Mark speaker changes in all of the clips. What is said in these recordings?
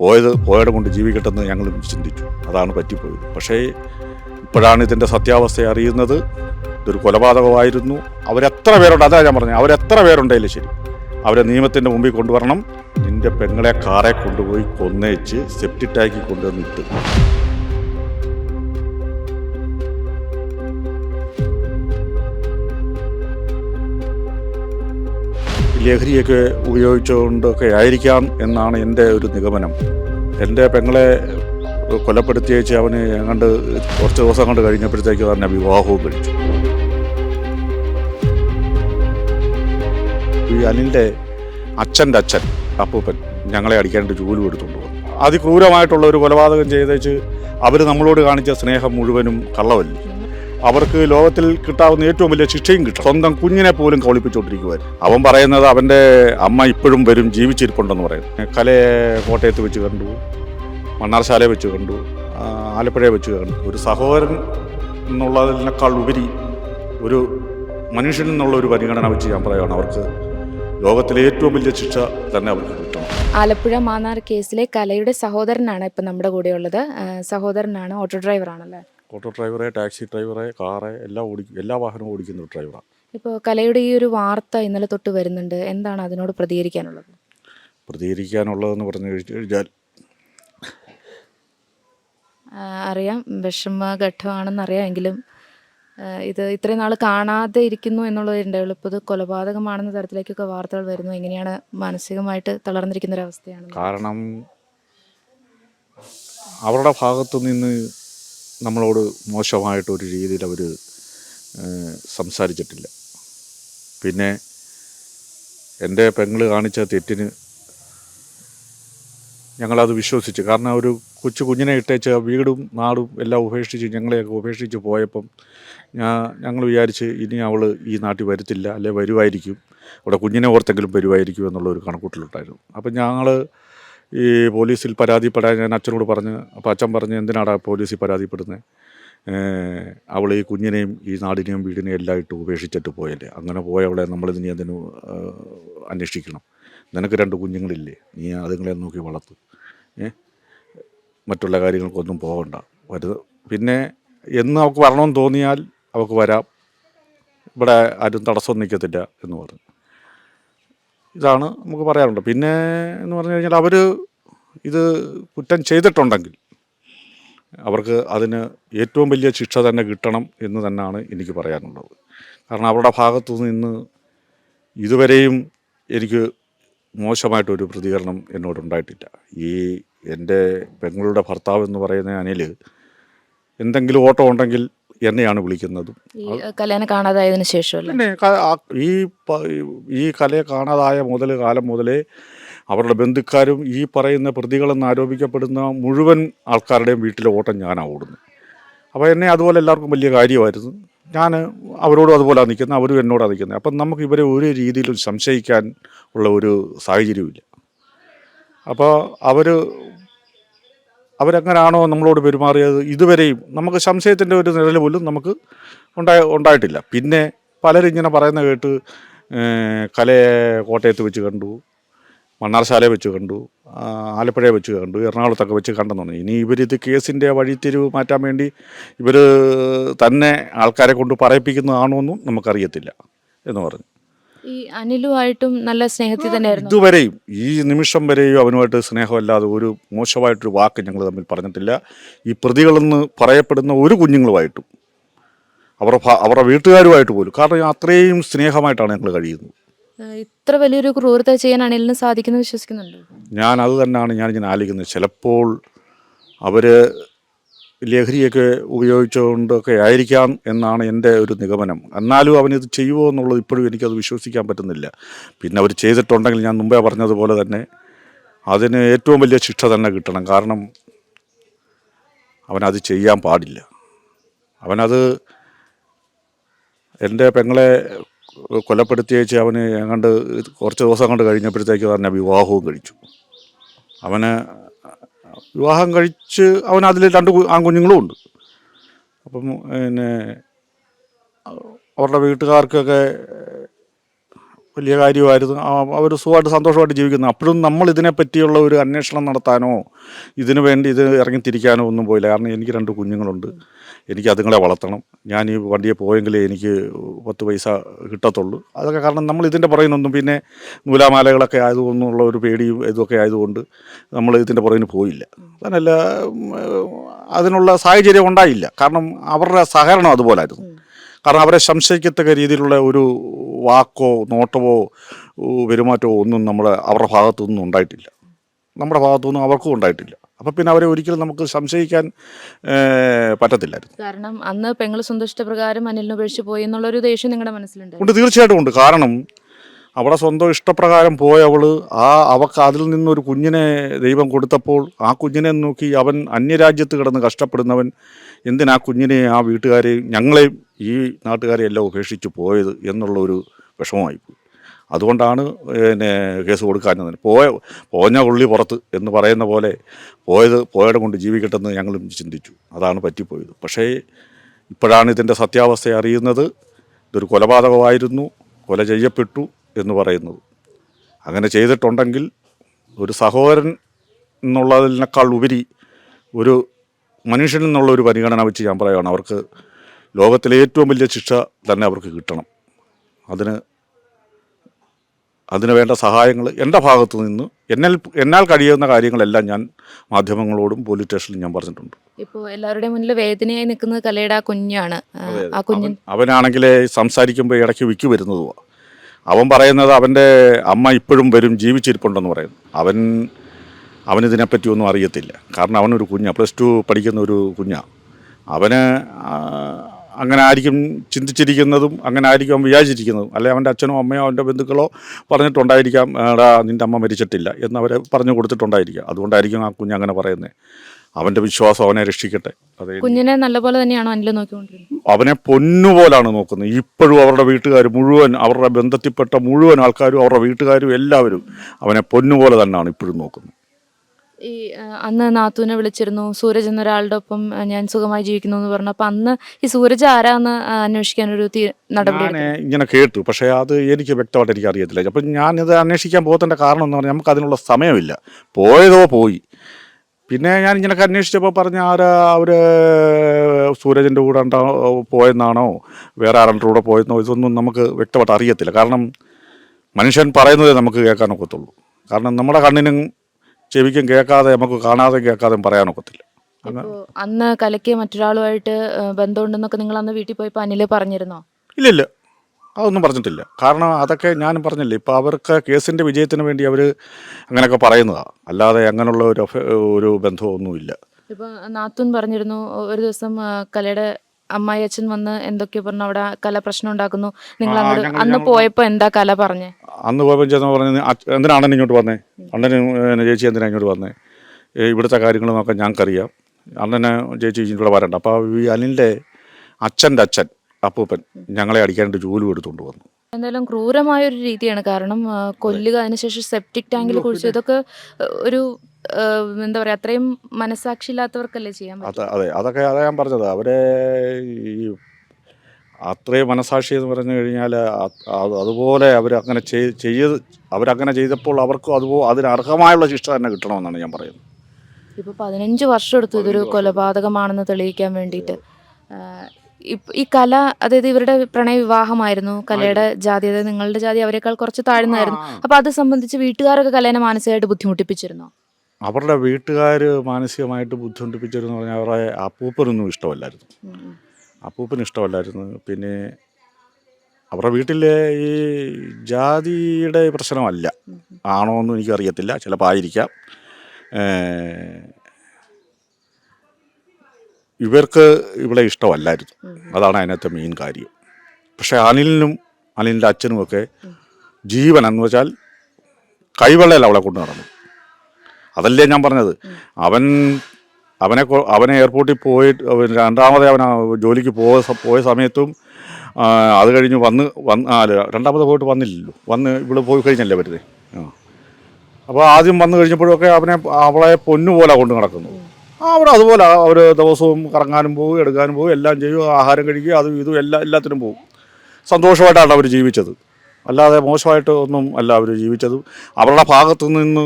Speaker 1: പോയത് പോയത് കൊണ്ട് ജീവിക്കട്ടെന്ന് ഞങ്ങൾ ചിന്തിച്ചു. അതാണ് പറ്റിപ്പോയത്. പക്ഷേ ഇപ്പോഴാണ് ഇതിന്റെ സത്യാവസ്ഥ അറിയുന്നത്. ഇതൊരു കൊലപാതകമായിരുന്നു. അവരെത്ര പേരുണ്ട്? അതാ ഞാൻ പറഞ്ഞത്. അവരെത്ര പേരുണ്ടെങ്കിലും ശരി. അവരെ നിയമത്തിന്റെ മുമ്പിൽ കൊണ്ടുവരണം. നിന്റെ പെങ്ങളെ കാറെ കൊണ്ടുപോയി കൊന്നേച്ച് സെപ്റ്റിറ്റാക്കി കൊണ്ടുവന്നിട്ട് ലഹരിയൊക്കെ ഉപയോഗിച്ചുകൊണ്ടൊക്കെ ആയിരിക്കാം എന്നാണ് എന്റെ ഒരു നിഗമനം. എന്റെ പെങ്ങളെ കൊലപ്പെടുത്തിയേച്ച് അവന് ഏതാണ്ട് കുറച്ച് ദിവസം കൊണ്ട് കഴിഞ്ഞപ്പോഴത്തേക്ക് തന്നെ വിവാഹവും കഴിച്ചു. ഈ അനിലിന്റെ അച്ഛന്റെ അച്ഛൻ അപ്പൂപ്പൻ ഞങ്ങളെ അടിക്കാനായിട്ട് ജോലി എടുത്തുകൊണ്ട് വന്നു അതിക്രൂരമായിട്ടുള്ള ഒരു കൊലപാതകം ചെയ്തേച്ച് അവർ നമ്മളോട് കാണിച്ച സ്നേഹം മുഴുവനും കള്ളവല്ലേ? അവർക്ക് ലോകത്തിൽ കിട്ടാവുന്ന ഏറ്റവും വലിയ ശിക്ഷയും കിട്ടും. സ്വന്തം കുഞ്ഞിനെ പോലും കൗളിപ്പിച്ചുകൊണ്ടിരിക്കുമായിരുന്നു അവൻ പറയുന്നത് അവന്റെ അമ്മ ഇപ്പോഴും വരും ജീവിച്ചിരിപ്പുണ്ടെന്ന് പറയുന്നു കലയെ കോട്ടയത്ത് വെച്ച് കണ്ടു മണ്ണാർശാലയെ വെച്ച് കണ്ടു ആലപ്പുഴയെ വെച്ച് കണ്ടു. ഒരു സഹോദരൻ എന്നുള്ളതിനേക്കാൾ ഉപരി ഒരു മനുഷ്യൻ എന്നുള്ള ഒരു പരിഗണന വെച്ച് ഞാൻ പറയുകയാണ് അവർക്ക് ലോകത്തിലെ ഏറ്റവും വലിയ ശിക്ഷ തന്നെ അവർക്ക് കിട്ടണം.
Speaker 2: ആലപ്പുഴ മാന്നാർ കേസിലെ കലയുടെ സഹോദരനാണ് ഇപ്പം നമ്മുടെ കൂടെയുള്ളത്. സഹോദരനാണ് ഓട്ടോ ഡ്രൈവറാണല്ലേ?
Speaker 1: ഓട്ടോ ഡ്രൈവറെ ടാക്സി ഡ്രൈവറെ കാറ് എല്ലാം ഓടിക്കും എല്ലാ വാഹനവും ഓടിക്കുന്ന ഒരു ഡ്രൈവറാണ്
Speaker 2: ഇപ്പോൾ കലയുടെ ഈ ഒരു വാർത്ത ഇന്നലെ തൊട്ട് വരുന്നുണ്ട്. എന്താണ് അതിനോട് പ്രതികരിക്കാനുള്ളത്?
Speaker 1: പ്രതികരിക്കാനുള്ളതെന്ന് പറഞ്ഞു കഴിഞ്ഞാൽ
Speaker 2: അറിയാം. വിഷമഘട്ടമാണെന്ന് അറിയാമെങ്കിലും ഇത് ഇത്രയും നാൾ കാണാതെ ഇരിക്കുന്നു എന്നുള്ളത് ഉണ്ടായുള്ളൂ ഇപ്പോൾ ഇത് കൊലപാതകമാണെന്ന തരത്തിലേക്കൊക്കെ വാർത്തകൾ വരുന്നു. എങ്ങനെയാണ് മാനസികമായിട്ട് തളർന്നിരിക്കുന്ന ഒരു അവസ്ഥയാണ്?
Speaker 1: കാരണം അവരുടെ ഭാഗത്തു നിന്ന് നമ്മളോട് മോശമായിട്ടൊരു രീതിയിൽ അവർ സംസാരിച്ചിട്ടില്ല. പിന്നെ എന്റെ പെങ്ങൾ കാണിച്ച തെറ്റിന് ഞങ്ങളത് വിശ്വസിച്ചു. കാരണം ഒരു കൊച്ചു കുഞ്ഞിനെ ഇട്ടേച്ച് വീടും നാടും എല്ലാം ഉപേക്ഷിച്ച് ഞങ്ങളെയൊക്കെ ഉപേക്ഷിച്ച് പോയപ്പം ഞാൻ ഞങ്ങൾ വിചാരിച്ച് ഇനി അവൾ ഈ നാട്ടിൽ വരത്തില്ല അല്ലെ വരുമായിരിക്കും അവിടെ കുഞ്ഞിനെ ഓർത്തെങ്കിലും വരുമായിരിക്കും എന്നുള്ളൊരു കണക്കൂട്ടിലുണ്ടായിരുന്നു കണക്കൂട്ടലുണ്ടായിരുന്നു. അപ്പം ഞങ്ങൾ ഈ പോലീസിൽ പരാതിപ്പെടാൻ ഞാൻ അച്ഛനോട് പറഞ്ഞ് അപ്പോൾ അച്ഛൻ പറഞ്ഞ് എന്തിനാടാ പോലീസിൽ പരാതിപ്പെടുന്നത് അവൾ ഈ കുഞ്ഞിനെയും ഈ നാടിനെയും വീടിനെയും എല്ലാം ഇട്ട് ഉപേക്ഷിച്ചിട്ട് പോയല്ലേ. അങ്ങനെ പോയ അവളെ നമ്മൾ നമ്മളിതിനി അതിന് അന്വേഷിക്കണം. നിനക്ക് രണ്ട് കുഞ്ഞുങ്ങളില്ലേ നീ അതുങ്ങളെ നോക്കി വളർത്തു. മറ്റുള്ള കാര്യങ്ങൾക്കൊന്നും പോകണ്ട. വരുത് പിന്നെ എന്ന് അവൾക്ക് വരണമെന്ന് തോന്നിയാൽ അവൾക്ക് വരാം. ഇവിടെ ആരും തടസ്സം നിൽക്കത്തില്ല എന്ന് പറഞ്ഞു. ഇതാണ് നമുക്ക് പറയാറുണ്ട്. പിന്നെ എന്ന് പറഞ്ഞു കഴിഞ്ഞാൽ അവർ ഇത് കുറ്റം ചെയ്തിട്ടുണ്ടെങ്കിൽ അവർക്ക് അതിന് ഏറ്റവും വലിയ ശിക്ഷ തന്നെ കിട്ടണം എന്ന് തന്നെയാണ് എനിക്ക് പറയാനുള്ളത്. കാരണം അവരുടെ ഭാഗത്തു നിന്ന് ഇതുവരെയും എനിക്ക് മോശമായിട്ടൊരു പ്രതികരണം എന്നോടുണ്ടായിട്ടില്ല ഈ എന്റെ പെങ്ങളുടെ ഭർത്താവ് എന്ന് പറയുന്ന അനിൽ എന്തെങ്കിലും ഓട്ടം ഉണ്ടെങ്കിൽ എന്നെയാണ് വിളിക്കുന്നത്.
Speaker 2: ഈ കല്യാണം കാണാതായതിനു ശേഷം
Speaker 1: പിന്നെ ഈ ഈ കലയെ കാണാതായ മുതൽ കാലം മുതലേ അവരുടെ ബന്ധുക്കാരും ഈ പറയുന്ന പ്രതികളെന്ന് ആരോപിക്കപ്പെടുന്ന മുഴുവൻ ആൾക്കാരുടെയും വീട്ടിലെ ഓട്ടം ഞാനാണ് ഓടുന്നു. അപ്പോൾ എന്നെ അതുപോലെ എല്ലാവർക്കും വലിയ കാര്യമായിരുന്നു. ഞാൻ അവരോടും അതുപോലെ നിൽക്കുന്നത് അവരും എന്നോടാണ് നിൽക്കുന്നത് അപ്പം നമുക്ക് ഇവരെ ഒരു രീതിയിലും സംശയിക്കാൻ ഉള്ള ഒരു സാഹചര്യമില്ല അപ്പോൾ അവർ അവരെങ്ങനാണോ നമ്മളോട് പെരുമാറിയത് ഇതുവരെയും നമുക്ക് സംശയത്തിന്റെ ഒരു നിഴൽ പോലും നമുക്ക് ഉണ്ടായി ഉണ്ടായിട്ടില്ല. പിന്നെ പലരും ഇങ്ങനെ പറയുന്ന കേട്ട് കലയെ കോട്ടയത്ത് വെച്ച് കണ്ടു മണ്ണാർശാലയെ വെച്ച് കണ്ടു ആലപ്പുഴയെ വെച്ച് കണ്ടു എറണാകുളത്തൊക്കെ വെച്ച് കണ്ടെന്ന് ഇനി ഇവരിത് കേസിന്റെ വഴിത്തിരിവ് മാറ്റാൻ വേണ്ടി ഇവർ തന്നെ ആൾക്കാരെ കൊണ്ട് പറയിപ്പിക്കുന്നതാണോ എന്നും നമുക്കറിയത്തില്ല എന്ന് പറഞ്ഞു.
Speaker 2: ഈ അനിലുമായിട്ടും നല്ല സ്നേഹത്തിൽ തന്നെയായിരുന്നു.
Speaker 1: ഇതുവരെയും ഈ നിമിഷം വരെയും അവനുമായിട്ട് സ്നേഹമല്ലാതെ ഒരു മോശമായിട്ടൊരു വാക്ക് ഞങ്ങൾ തമ്മിൽ പറഞ്ഞിട്ടില്ല. ഈ പ്രതികളെന്ന് പറയപ്പെടുന്ന ഒരു കുഞ്ഞുങ്ങളുമായിട്ടും അവരുടെ അവരുടെ വീട്ടുകാരുമായിട്ട് പോലും കാരണം അത്രയും സ്നേഹമായിട്ടാണ് ഞങ്ങൾ കഴിയുന്നത്.
Speaker 2: ഇത്ര വലിയൊരു ക്രൂരത ചെയ്യാൻ അനിലിന് സാധിക്കുന്നത് വിശ്വസിക്കുന്നുണ്ടോ?
Speaker 1: ഞാൻ അത് തന്നെയാണ് ഞാൻ ഇങ്ങനെ ആലോചിക്കുന്നത്. ചിലപ്പോൾ അവർ ലഹരിയൊക്കെ ഉപയോഗിച്ചുകൊണ്ടൊക്കെ ആയിരിക്കാം എന്നാണ് എന്റെ ഒരു നിഗമനം. എന്നാലും അവനിത് ചെയ്യുമോ എന്നുള്ളത് ഇപ്പോഴും എനിക്കത് വിശ്വസിക്കാൻ പറ്റുന്നില്ല. പിന്നെ അവർ ചെയ്തിട്ടുണ്ടെങ്കിൽ ഞാൻ മുമ്പേ പറഞ്ഞതുപോലെ തന്നെ അതിന് ഏറ്റവും വലിയ ശിക്ഷ തന്നെ കിട്ടണം. കാരണം അവനത് ചെയ്യാൻ പാടില്ല. അവനത് എന്റെ പെങ്ങളെ കൊലപ്പെടുത്തിയേച്ച് അവന് ഏതാണ്ട് കുറച്ച് ദിവസം കൊണ്ട് കഴിഞ്ഞപ്പോഴത്തേക്ക് തന്നെ വിവാഹവും കഴിച്ചു. അവന് വിവാഹം കഴിച്ച് അവൻ അതിൽ രണ്ട് ആൺകുഞ്ഞുങ്ങളും ഉണ്ട്. അപ്പം പിന്നെ അവരുടെ വീട്ടുകാർക്കൊക്കെ വലിയ കാര്യമായിരുന്നു. അവർ സുഖമായിട്ട് സന്തോഷമായിട്ട് ജീവിക്കുന്നു. അപ്പോഴും നമ്മൾ ഇതിനെ പറ്റിയുള്ള ഒരു അന്വേഷണം നടത്താനോ ഇതിനു വേണ്ടി ഇത് ഇറങ്ങിത്തിരിക്കാനോ ഒന്നും പോയില്ല. കാരണം എനിക്ക് രണ്ട് കുഞ്ഞുങ്ങളുണ്ട്. എനിക്ക് അതുങ്ങളെ വളർത്തണം. ഞാൻ ഈ വണ്ടിയെ പോയെങ്കിലേ എനിക്ക് പത്ത് പൈസ കിട്ടത്തുള്ളൂ. അതൊക്കെ കാരണം നമ്മൾ ഇതിന്റെ പുറകിനൊന്നും പിന്നെ നൂലാമാലകളൊക്കെ ആയതുകൊണ്ടുള്ള ഒരു പേടിയും ഇതൊക്കെ ആയതുകൊണ്ട് നമ്മൾ ഇതിന്റെ പുറകിന് പോയില്ല. അതല്ല അതിനുള്ള സാഹചര്യം ഉണ്ടായില്ല. കാരണം അവരുടെ സഹകരണം അതുപോലായിരുന്നു. കാരണം അവരെ സംശയിക്കത്തക്ക രീതിയിലുള്ള ഒരു വാക്കോ നോട്ടമോ പെരുമാറ്റമോ ഒന്നും നമ്മുടെ അവരുടെ ഭാഗത്തുനിന്നും ഉണ്ടായിട്ടില്ല. നമ്മുടെ ഭാഗത്തുനിന്നും അവർക്കും ഉണ്ടായിട്ടില്ല. അപ്പം പിന്നെ അവരെ ഒരിക്കലും നമുക്ക് സംശയിക്കാൻ പറ്റത്തില്ലായിരുന്നു.
Speaker 2: കാരണം അന്ന് പെങ്ങൾ സന്തുഷ്ടപ്രകാരം അനിലിനെ ഉപേക്ഷിച്ച് പോയി എന്നുള്ളൊരു ദേഷ്യം നിങ്ങളുടെ മനസ്സിലുണ്ട്.
Speaker 1: ഉണ്ട് തീർച്ചയായിട്ടും ഉണ്ട്. കാരണം അവിടെ സ്വന്തം ഇഷ്ടപ്രകാരം പോയ പോയവൾ ആ അവക്ക് അതിൽ നിന്നൊരു കുഞ്ഞിനെ ദൈവം കൊടുത്തപ്പോൾ ആ കുഞ്ഞിനെ നോക്കി അവൻ അന്യരാജ്യത്ത് കിടന്ന് കഷ്ടപ്പെടുന്നവൻ എന്തിനാ കുഞ്ഞിനെ ആ വീട്ടുകാരെയും ഞങ്ങളെയും ഈ നാട്ടുകാരെ എല്ലാം ഉപേക്ഷിച്ച് പോയത് എന്നുള്ള ഒരു വിഷമമായിപ്പോയി. അതുകൊണ്ടാണ് പിന്നെ കേസ് കൊടുക്കാഞ്ഞത് പോയ പോഞ്ഞ ഉള്ളി പുറത്ത് എന്ന് പറയുന്ന പോലെ പോയത് പോയത് കൊണ്ട് ജീവിക്കട്ടെന്ന് ഞങ്ങളും ചിന്തിച്ചു. അതാണ് പറ്റിപ്പോയത്. പക്ഷേ ഇപ്പോഴാണ് ഇതിന്റെ സത്യാവസ്ഥ അറിയുന്നത്. ഇതൊരു കൊലപാതകമായിരുന്നു. കൊല ചെയ്യപ്പെട്ടു എന്ന് പറയുന്നത്. അങ്ങനെ ചെയ്തിട്ടുണ്ടെങ്കിൽ ഒരു സഹോദരൻ എന്നുള്ളതിനേക്കാൾ ഉപരി ഒരു മനുഷ്യൻ എന്നുള്ള ഒരു പരിഗണന വെച്ച് ഞാൻ പറയുകയാണ്. അവർക്ക് ലോകത്തിലെ ഏറ്റവും വലിയ ശിക്ഷ തന്നെ അവർക്ക് കിട്ടണം. അതിന് അതിന് വേണ്ട സഹായങ്ങൾ എന്റെ ഭാഗത്തു നിന്ന് എന്നാൽ എന്നാൽ കഴിയുന്ന കാര്യങ്ങളെല്ലാം ഞാൻ മാധ്യമങ്ങളോടും പോലീസ് സ്റ്റേഷനിലും ഞാൻ പറഞ്ഞിട്ടുണ്ട്.
Speaker 2: ഇപ്പോൾ എല്ലാവരുടെയും മുന്നിൽ വേദനയായി നിൽക്കുന്നത് കലയുടെ ആ കുഞ്ഞാണ്. ആ, കുഞ്ഞ്
Speaker 1: അവനാണെങ്കിൽ സംസാരിക്കുമ്പോൾ ഇടയ്ക്ക് വിക്ക് വരുന്നതുമാണ് അവൻ പറയുന്നത് അവന്റെ അമ്മ ഇപ്പോഴും വരും ജീവിച്ചിരിപ്പുണ്ടെന്ന് പറയുന്നു. അവൻ അവനിതിനെപ്പറ്റി ഒന്നും അറിയത്തില്ല. കാരണം അവനൊരു കുഞ്ഞാണ് പ്ലസ് ടു പഠിക്കുന്ന ഒരു കുഞ്ഞാണ് അവന് അങ്ങനെ ആയിരിക്കും ചിന്തിച്ചിരിക്കുന്നതും അങ്ങനെ ആയിരിക്കും അവൻ വിചാരിച്ചിരിക്കുന്നതും. അല്ലെ അവന്റെ അച്ഛനോ അമ്മയോ അവന്റെ ബന്ധുക്കളോ പറഞ്ഞിട്ടുണ്ടായിരിക്കാം എടാ നിന്റെ അമ്മ മരിച്ചിട്ടില്ല എന്ന് അവരെ പറഞ്ഞു കൊടുത്തിട്ടുണ്ടായിരിക്കാം. അതുകൊണ്ടായിരിക്കും ആ കുഞ്ഞ് അങ്ങനെ പറയുന്നത് അവന്റെ വിശ്വാസം അവനെ രക്ഷിക്കട്ടെ. അതെ
Speaker 2: കുഞ്ഞിനെ നല്ലപോലെ തന്നെയാണോ അനിൽ നോക്കിക്കൊണ്ടിരുന്നത്?
Speaker 1: അവനെ പൊന്നുപോലാണ് നോക്കുന്നത്. ഇപ്പോഴും അവരുടെ വീട്ടുകാർ മുഴുവൻ അവരുടെ ബന്ധത്തിൽപ്പെട്ട മുഴുവൻ ആൾക്കാരും അവരുടെ വീട്ടുകാരും എല്ലാവരും അവനെ പൊന്നുപോലെ തന്നെയാണ് ഇപ്പോഴും നോക്കുന്നത്.
Speaker 2: ഈ അന്ന് നാത്തൂനെ വിളിച്ചിരുന്നു. സൂരജ് എന്നൊരാളുടെ ഒപ്പം ഞാൻ സുഖമായി ജീവിക്കുന്നു എന്ന് പറഞ്ഞു. അപ്പൊ അന്ന് ഈ സൂരജ് ആരാന്ന് അന്വേഷിക്കാൻ ഒരു നടപടി
Speaker 1: ഇങ്ങനെ കേട്ടു. പക്ഷേ അത് എനിക്ക് വ്യക്തമായിട്ട് എനിക്ക് അറിയത്തില്ല. അപ്പം ഞാനിത് അന്വേഷിക്കാൻ പോകത്തേണ്ട കാരണം എന്ന് പറഞ്ഞാൽ നമുക്ക് അതിനുള്ള സമയമില്ല. പോയതോ പോയി. പിന്നെ ഞാൻ ഇങ്ങനൊക്കെ അന്വേഷിച്ചപ്പോൾ പറഞ്ഞ ആരാ അവർ സൂരജിന്റെ കൂടെ ഉണ്ടാ പോയെന്നാണോ? വേറെ ആരുടെ കൂടെ പോയെന്നോ? ഇതൊന്നും നമുക്ക് വ്യക്തമായിട്ട് അറിയത്തില്ല. കാരണം മനുഷ്യൻ പറയുന്നതേ നമുക്ക് കേൾക്കാനൊക്കത്തുള്ളൂ കാരണം നമ്മുടെ കണ്ണിനും ചെവിക്കും കേൾക്കാതെ നമുക്ക് കാണാതെ കേൾക്കാതെ പറയാനൊക്കത്തില്ല
Speaker 2: അന്ന് കലയ്ക്ക് മറ്റൊരാളുമായിട്ട് ബന്ധമുണ്ടെന്നൊക്കെ നിങ്ങൾ അന്ന് വീട്ടിൽ പോയി അനിൽ പറഞ്ഞിരുന്നോ?
Speaker 1: ഇല്ലില്ല ഇല്ല. അതൊന്നും പറഞ്ഞിട്ടില്ല. കാരണം അതൊക്കെ ഞാൻ പറഞ്ഞില്ല ഇപ്പോൾ അവർക്ക് കേസിന്റെ വിജയത്തിന് വേണ്ടി അവർ അങ്ങനെയൊക്കെ പറയുന്നതാണ് അല്ലാതെ അങ്ങനെയുള്ള ഒരു ഒരു ബന്ധമൊന്നുമില്ല.
Speaker 2: ഇപ്പോൾ നാത്തൂൻ പറഞ്ഞിരുന്നു ഒരു ദിവസം കലയുടെ അമ്മായി അച്ഛൻ വന്ന് എന്തൊക്കെയോ പറഞ്ഞു അവിടെ കല പ്രശ്നം ഉണ്ടാക്കുന്നു. നിങ്ങൾ
Speaker 1: ആ,
Speaker 2: അങ്ങോട്ട്
Speaker 1: ഞങ്ങൾ-
Speaker 2: അന്ന്
Speaker 1: ഞങ്ങൾ-
Speaker 2: പോയപ്പോ എന്താ കല പറഞ്ഞേ?
Speaker 1: അന്ന് പോയപ്പോൾ ചേച്ചി പറഞ്ഞു "അച്ഛ- അണ്ണൻ ഇങ്ങോട്ട് വന്നേ? അണ്ണന് ചേച്ചി എന്തിനാ ഇങ്ങോട്ട് വന്നേ? ഏ, ഇവിടുത്തെ കാര്യങ്ങൾ നോക്കാൻ ഞങ്ങൾക്കറിയാം. അണ്ണന് ചേച്ചി ഇവിടെ വരണ്ട. അപ്പോൾ ഈ അനിലിന്റെ അച്ഛന്റെ അച്ഛൻ അപ്പൂപ്പൻ ഞങ്ങളെ അടിക്കാനായിട്ട് ജോലി എടുത്തുകൊണ്ട് വന്നു.
Speaker 2: എന്തായാലും ക്രൂരമായ ഒരു രീതിയാണ്. കാരണം ആ, കൊല്ലുക അതിനുശേഷം സെപ്റ്റിക് ടാങ്കിൽ കുഴിച്ചു. ഇതൊക്കെ ആ, ഒരു എന്താ പറയാ അത്രയും മനസാക്ഷിയില്ലാത്തവർക്കല്ലേ ചെയ്യാൻ
Speaker 1: അത് അതെ അതൊക്കെ അതാ ഞാൻ പറഞ്ഞത്. അവരെ ഈ അത്രയും മനസാക്ഷി എന്ന് പറഞ്ഞു കഴിഞ്ഞാൽ അതുപോലെ അവർ അങ്ങനെ ചെയ്ത് അവരങ്ങനെ ചെയ്തപ്പോൾ അവർക്കും അതുപോലെ അതിന് അർഹമായുള്ള ശിക്ഷ തന്നെ കിട്ടണമെന്നാണ് ഞാൻ പറയുന്നത്.
Speaker 2: ഇപ്പൊ പതിനഞ്ച് വർഷം എടുത്തു ഇതൊരു കൊലപാതകമാണെന്ന് തെളിയിക്കാൻ വേണ്ടിയിട്ട്. ഈ കല അതായത് ഇവരുടെ പ്രണയ വിവാഹമായിരുന്നു കലയുടെ ജാതി അതായത് നിങ്ങളുടെ ജാതി അവരെക്കാൾ കുറച്ച് താഴ്ന്നായിരുന്നു. അപ്പൊ അത് സംബന്ധിച്ച് വീട്ടുകാരൊക്കെ കലേനെ മാനസികമായിട്ട് ബുദ്ധിമുട്ടിപ്പിച്ചിരുന്നോ?
Speaker 1: അവരുടെ വീട്ടുകാർ മാനസികമായിട്ട് ബുദ്ധിമുട്ടിപ്പിച്ചിരുന്നു പറഞ്ഞാൽ അവരുടെ അപ്പൂപ്പനൊന്നും ഇഷ്ടമല്ലായിരുന്നു. അപ്പൂപ്പന് ഇഷ്ടമല്ലായിരുന്നു. പിന്നെ അവരുടെ വീട്ടിലെ ഈ ജാതിയുടെ പ്രശ്നമല്ല. ആണോ എന്നും എനിക്കറിയത്തില്ല. ചിലപ്പോൾ ആയിരിക്കാം. ഇവർക്ക് ഇവിടെ ഇഷ്ടമല്ലായിരുന്നു. അതാണ് അതിനകത്തെ മെയിൻ കാര്യം. പക്ഷേ അനിലിനും അനിലിന്റെ അച്ഛനുമൊക്കെ ജീവൻ എന്ന് വെച്ചാൽ കൈവെള്ളയിൽ അവളെ കൊണ്ടു നടന്നു അതല്ലേ ഞാൻ പറഞ്ഞത്. അവൻ അവനെ അവനെ എയർപോർട്ടിൽ പോയിട്ട് രണ്ടാമതെ അവൻ ജോലിക്ക് പോയ പോയ സമയത്തും അത് കഴിഞ്ഞ് വന്ന് വന്ന് അല്ല, രണ്ടാമത് പോയിട്ട് വന്നില്ലല്ലോ. വന്ന് ഇവിടെ പോയി കഴിഞ്ഞല്ലേ വരുന്നത് ആ. അപ്പോൾ ആദ്യം വന്നു കഴിഞ്ഞപ്പോഴൊക്കെ അവനെ അവളെ പൊന്നുപോലെ കൊണ്ട് നടക്കുന്നു. അവിടെ അതുപോലെ അവർ ദിവസവും കറങ്ങാനും പോകും എടുക്കാനും പോകും എല്ലാം ചെയ്യും ആഹാരം കഴിക്കുക അതും ഇതും എല്ലാ എല്ലാത്തിനും പോകും സന്തോഷമായിട്ടാണ് അവർ ജീവിച്ചത്. അല്ലാതെ മോശമായിട്ട് ഒന്നും അല്ല അവർ ജീവിച്ചത്. അവരുടെ ഭാഗത്തു നിന്ന്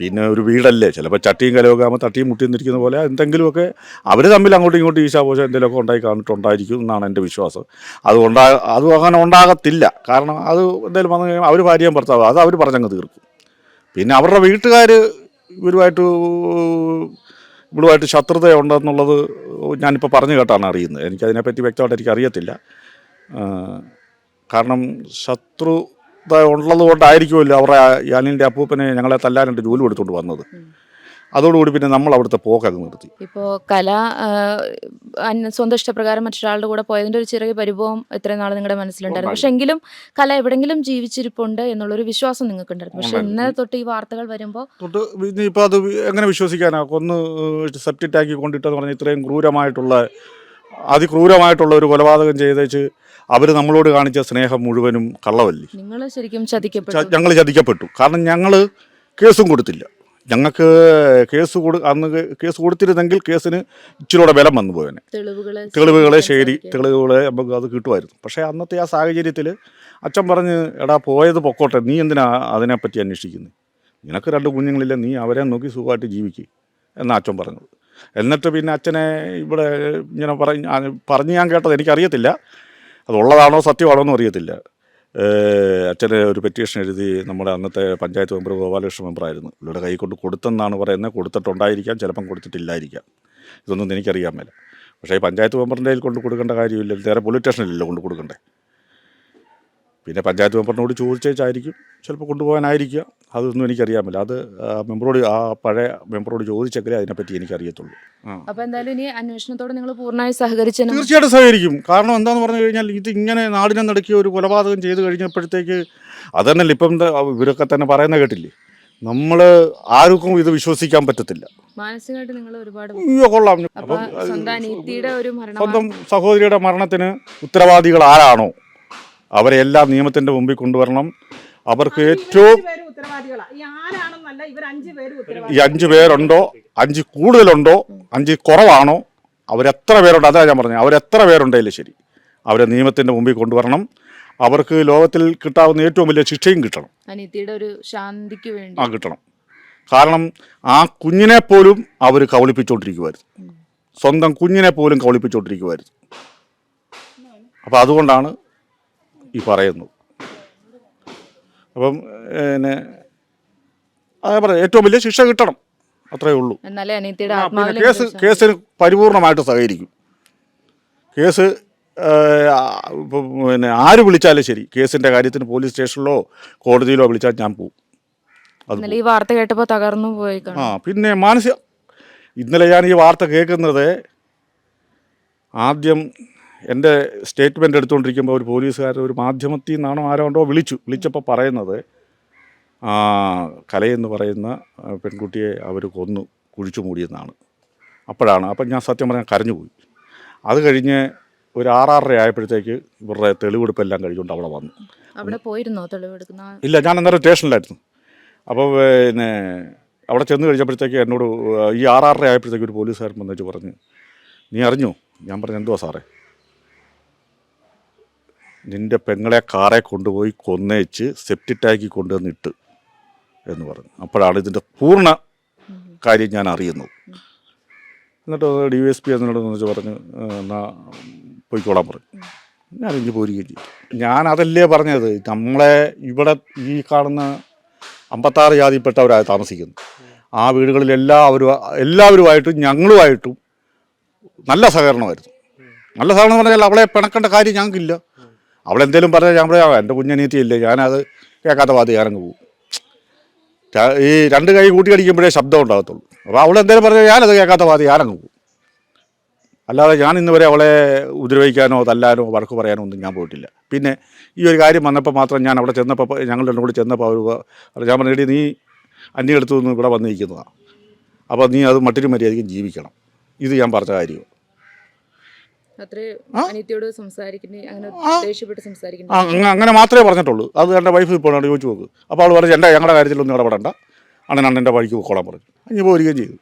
Speaker 1: പിന്നെ ഒരു വീടല്ലേ ചിലപ്പോൾ ചട്ടിയും കലമൊക്കെ ആകുമ്പോൾ തട്ടിയും മുട്ടിയും നിൽക്കുന്ന പോലെ എന്തെങ്കിലുമൊക്കെ അവർ തമ്മിൽ അങ്ങോട്ടും ഇങ്ങോട്ടും ഈശാപോശം എന്തെങ്കിലുമൊക്കെ ഉണ്ടായി കാണിട്ടുണ്ടായിരിക്കും എന്നാണ് എന്റെ വിശ്വാസം. അത് ഉണ്ടാ അത് അങ്ങനെ ഉണ്ടാകത്തില്ല. കാരണം അത് എന്തെങ്കിലും വന്നു കഴിയുമ്പോൾ അവർ ഭാര്യയും ഭർത്താവ് അത് അവർ പറഞ്ഞങ്ങ് തീർക്കും. പിന്നെ അവരുടെ വീട്ടുകാർ ഇവരുമായിട്ട് ഇവളുമായിട്ട് ശത്രുതയുണ്ടെന്നുള്ളത് ഞാനിപ്പോൾ പറഞ്ഞു കേട്ടാണ് അറിയുന്നത്. എനിക്കതിനെപ്പറ്റി വ്യക്തമായിട്ട് എനിക്ക് അറിയത്തില്ല. ആ, കാരണം ശത്രുത ഉള്ളത് കൊണ്ടായിരിക്കുമല്ലോ അവരുടെ യാനിന്റെ അപ്പൂപ്പനെ ഞങ്ങളെ തല്ലാനായിട്ട് ജോലി കൊടുത്തുകൊണ്ട് വന്നത്. അതോടുകൂടി പിന്നെ നമ്മൾ അവിടുത്തെ പോക്കങ്ങ് നിർത്തി.
Speaker 2: ഇപ്പോൾ കല സ്വന്തം ഇഷ്ടപ്രകാരം മറ്റൊരാളുടെ കൂടെ പോയതിന്റെ ഒരു ചെറിയ പരിഭവം ഇത്രയും നാൾ നിങ്ങളുടെ മനസ്സിലുണ്ടായിരുന്നു. പക്ഷെ എങ്കിലും കല എവിടെങ്കിലും ജീവിച്ചിരിപ്പുണ്ട് എന്നുള്ളൊരു വിശ്വാസം നിങ്ങൾക്ക് ഉണ്ടായിരുന്നു പക്ഷെ ഇന്നലെ തൊട്ട് ഈ വാർത്തകൾ വരുമ്പോൾ
Speaker 1: തൊട്ട് ഇനിയിപ്പോൾ അത് എങ്ങനെ വിശ്വസിക്കാനാ? കൊന്ന് സെപ്റ്റിറ്റാക്കി കൊണ്ടിട്ടെന്ന് പറഞ്ഞാൽ ഇത്രയും ക്രൂരമായിട്ടുള്ള അതിക്രൂരമായിട്ടുള്ള ഒരു കൊലപാതകം ചെയ്തേച്ച് അവർ നമ്മളോട് കാണിച്ച സ്നേഹം മുഴുവനും കള്ളവല്ലേ?
Speaker 2: നിങ്ങൾ ശരിക്കും ചതിക്കപ്പെട്ടു.
Speaker 1: ഞങ്ങൾ ചതിക്കപ്പെട്ടു. കാരണം ഞങ്ങൾ കേസും കൊടുത്തില്ല. ഞങ്ങൾക്ക് കേസ് കൊടു അന്ന് കേസ് കൊടുത്തിരുന്നെങ്കിൽ കേസിന് ഇച്ചിരൂടെ ബലം വന്നു പോയനെ.
Speaker 2: തെളിവുകളെ
Speaker 1: ശരി തെളിവുകളെ നമുക്ക് അത് കിട്ടുമായിരുന്നു. പക്ഷേ അന്നത്തെ ആ സാഹചര്യത്തിൽ അച്ഛൻ പറഞ്ഞ് എടാ പോയത് പൊക്കോട്ടെ. നീ എന്തിനാ അതിനെപ്പറ്റി അന്വേഷിക്കുന്നത് നിനക്ക് രണ്ട് കുഞ്ഞുങ്ങളില്ല. നീ അവരെ നോക്കി സുഖമായിട്ട് ജീവിക്കുക എന്നാ അച്ഛൻ പറഞ്ഞത്. എന്നിട്ട് പിന്നെ അച്ഛനെ ഇവിടെ ഇങ്ങനെ പറഞ്ഞ് പറഞ്ഞ് ഞാൻ കേട്ടത് എനിക്കറിയത്തില്ല. അതുള്ളതാണോ സത്യമാണോ എന്ന് അറിയത്തില്ല. അച്ഛന് ഒരു പെറ്റീഷൻ എഴുതി നമ്മുടെ അന്നത്തെ പഞ്ചായത്ത് മെമ്പർ ഗോപാലകൃഷ്ണ മെമ്പറായിരുന്നു. പുള്ളിയുടെ കൈ കൊണ്ട് കൊടുത്തെന്നാണ് പറയുന്നത്. കൊടുത്തിട്ടുണ്ടായിരിക്കാം ചിലപ്പം കൊടുത്തിട്ടില്ലായിരിക്കാം. ഇതൊന്നും എനിക്കറിയാൻ മേല. പക്ഷേ പഞ്ചായത്ത് മെമ്പറിന്റെ കയ്യിൽ കൊണ്ട് കൊടുക്കേണ്ട കാര്യമില്ല. നേരെ പോലീസ് സ്റ്റേഷനിലല്ലോ കൊണ്ട് കൊടുക്കണ്ടേ? പിന്നെ പഞ്ചായത്ത് മെമ്പറിനോട് ചോദിച്ചേച്ചായിരിക്കും. ചിലപ്പോൾ കൊണ്ടുപോകാനായിരിക്കുക. അതൊന്നും എനിക്കറിയാൻ മേല അത് മെമ്പറോട് ആ പഴയ മെമ്പറോട് ചോദിച്ചെങ്കിലേ അതിനെപ്പറ്റി എനിക്കറിയത്തുള്ളൂ. അപ്പോൾ
Speaker 2: അപ്പൊ എന്തായാലും ഇനി അന്വേഷണത്തോട് നിങ്ങൾ പൂർണമായി സഹകരിച്ച
Speaker 1: തീർച്ചയായിട്ടും സഹകരിക്കും. കാരണം എന്താന്ന് പറഞ്ഞു കഴിഞ്ഞാൽ ഇത് ഇങ്ങനെ നാടിനെ നടക്കിയ ഒരു കൊലപാതകം ചെയ്തു കഴിഞ്ഞപ്പോഴത്തേക്ക് അതന്നല്ല ഇപ്പം എന്താ ഇവരൊക്കെ തന്നെ പറയുന്ന കേട്ടില്ലേ? നമ്മൾ ആർക്കും ഇത് വിശ്വസിക്കാൻ പറ്റത്തില്ല.
Speaker 2: മാനസികമായിട്ട് നിങ്ങൾ ഒരുപാട്
Speaker 1: കൊള്ളാം.
Speaker 2: സ്വന്തം
Speaker 1: സഹോദരിയുടെ മരണത്തിന് ഉത്തരവാദികൾ ആരാണോ? അവരെ എല്ലാ നിയമത്തിന്റെ മുമ്പിൽ കൊണ്ടുവരണം. അവർക്ക് ഏറ്റവും
Speaker 3: ഈ അഞ്ചു പേര് ഉത്തരവാദി
Speaker 1: അഞ്ച് പേരുണ്ടോ? അഞ്ച് കൂടുതലുണ്ടോ? അഞ്ച് കുറവാണോ? അവരെത്ര പേരുണ്ട്? അതാ ഞാൻ പറഞ്ഞത് അവരെത്ര പേരുണ്ടെങ്കിലും ശരി. അവരെ നിയമത്തിന്റെ മുമ്പിൽ കൊണ്ടുവരണം. അവർക്ക് ലോകത്തിൽ കിട്ടാവുന്ന ഏറ്റവും വലിയ ശിക്ഷയും കിട്ടണം.
Speaker 2: അനീതിയുടെ ഒരു ശാന്തിക്ക് വേണ്ടി.
Speaker 1: ആ കിട്ടണം. കാരണം ആ കുഞ്ഞിനെ പോലും അവർ കവളിപ്പിച്ചുകൊണ്ടിരിക്കുമായിരുന്നു സ്വന്തം കുഞ്ഞിനെ പോലും കവളിപ്പിച്ചുകൊണ്ടിരിക്കുമായിരുന്നു അപ്പോൾ അതുകൊണ്ടാണ് ഈ പറയുന്നു. അപ്പം പിന്നെ അതാ പറയാം ഏറ്റവും വലിയ ശിക്ഷ കിട്ടണം. അത്രയേ ഉള്ളൂ. കേസ് കേസിന് പരിപൂർണമായിട്ട് സഹകരിക്കും. കേസ് പിന്നെ ആര് വിളിച്ചാലും ശരി. കേസിന്റെ കാര്യത്തിന് പോലീസ് സ്റ്റേഷനിലോ കോടതിയിലോ വിളിച്ചാൽ ഞാൻ പോകും
Speaker 2: ഈ വാർത്ത കേട്ടപ്പോൾ തകർന്നു പോയി
Speaker 1: ആ പിന്നെ മാനസിക ഇന്നലെ ഞാൻ ഈ വാർത്ത കേൾക്കുന്നത് ആദ്യം എന്റെ സ്റ്റേറ്റ്മെന്റ് എടുത്തുകൊണ്ടിരിക്കുമ്പോൾ ഒരു പോലീസുകാർ ഒരു മാധ്യമത്തിൽ നിന്നാണോ ആരോ ഉണ്ടോ വിളിച്ചു വിളിച്ചപ്പോൾ പറയുന്നത് കലയെന്ന് പറയുന്ന പെൺകുട്ടിയെ അവർ കൊന്നു കുഴിച്ചു മൂടിയെന്നാണ്. അപ്പോഴാണ് അപ്പം ഞാൻ സത്യം പറഞ്ഞാൽ കരഞ്ഞുപോയി. അത് കഴിഞ്ഞ് ഒരു ആറാറര ആയപ്പോഴത്തേക്ക് ഇവരുടെ തെളിവെടുപ്പെല്ലാം കഴിഞ്ഞുകൊണ്ട് അവിടെ വന്നു.
Speaker 2: അവിടെ പോയിരുന്നോ തെളിവെടുക്കുന്ന
Speaker 1: ഇല്ല ഞാൻ അന്നേരം സ്റ്റേഷനിലായിരുന്നു. അപ്പോൾ പിന്നെ അവിടെ ചെന്ന് കഴിഞ്ഞപ്പോഴത്തേക്ക് എന്നോട് ഈ ആറാറര ആയപ്പോഴത്തേക്ക് ഒരു പോലീസുകാരൻ വന്നിട്ട് പറഞ്ഞു നീ അറിഞ്ഞു? ഞാൻ പറഞ്ഞു എന്തുവാ സാറേ? നിന്റെ പെങ്ങളെ കാറെ കൊണ്ടുപോയി കൊന്നേച്ച് സെപ്റ്റിറ്റാക്കി കൊണ്ടുവന്നിട്ട് കൊണ്ടുവന്ന് എന്ന് പറഞ്ഞു. അപ്പോഴാണ് ഇതിന്റെ പൂർണ കാര്യം ഞാൻ അറിയുന്നത്. എന്നിട്ട് ഡി വൈ എസ് പി എന്നോട് വെച്ച് പറഞ്ഞു "ആ, എന്നാ പോയിക്കോളാൻ പറഞ്ഞു. ഞാൻ ഇഞ്ഞ് പോരുകയും ചെയ്തു. ഞാൻ അതല്ലേ പറഞ്ഞത്? നമ്മളെ ഇവിടെ ഈ കാണുന്ന അമ്പത്താറ് ജാതിപ്പെട്ടവരാണ് താമസിക്കുന്നു ആ വീടുകളിൽ എല്ലാവരും എല്ലാവരുമായിട്ടും ഞങ്ങളുമായിട്ടും നല്ല സഹകരണമായിരുന്നു. നല്ല സഹകരണം എന്ന് പറഞ്ഞാൽ അവളെ പിണക്കേണ്ട കാര്യം ഞങ്ങൾക്കില്ല. അവളെന്തേലും പറഞ്ഞാൽ ഞാൻ പറയാം എന്റെ കുഞ്ഞനീത്തിയില്ലേ ഞാനത് കേൾക്കാത്ത വാതി ഞാനങ്ങ് പോകും ഈ രണ്ട് കൈ കൂട്ടി അടിക്കുമ്പോഴേ ശബ്ദം ഉണ്ടാകത്തുള്ളൂ. അപ്പോൾ അവളെന്തേലും പറഞ്ഞാൽ ഞാനത് കേൾക്കാത്ത വാതി ഞാനങ്ങ് പോകും അല്ലാതെ ഞാൻ ഇന്ന് വരെ അവളെ ഉപദ്രവിക്കാനോ തല്ലാനോ വഴക്ക് പറയാനോ ഒന്നും ഞാൻ പോയിട്ടില്ല. പിന്നെ ഈ ഒരു കാര്യം വന്നപ്പോൾ മാത്രം ഞാൻ അവിടെ ചെന്നപ്പോൾ ഞങ്ങൾ രണ്ടും കൂടി ചെന്നപ്പോൾ അവർ ഞാൻ പറഞ്ഞിട്ട് നീ അന്യടുത്തു നിന്ന് ഇവിടെ വന്നിരിക്കുന്നതാണ് അപ്പോൾ നീ അത് മറ്റൊരു മര്യാദയ്ക്കും ജീവിക്കണം. ഇത് ഞാൻ പറഞ്ഞ കാര്യം
Speaker 2: സംസാരിക്കുന്ന അങ്ങനെ ദേഷ്യപ്പെട്ട് സംസാരിക്കുന്ന
Speaker 1: അങ്ങ- അങ്ങനെ മാത്രമേ പറഞ്ഞിട്ടുള്ളൂ. അത് എന്റെ വൈഫ് ഇപ്പോൾ ചോദിച്ചു നോക്ക്. അപ്പോൾ അവൾ പറഞ്ഞു എന്റെ ഞങ്ങളുടെ കാര്യത്തിലൊന്നും ഇടപെടണ്ട. അണ്ണൻ അണ്ണന്റെ വഴിക്ക് പോയിക്കോളാൻ പറഞ്ഞു. അഞ്ഞ് പോരുകയും ചെയ്തു.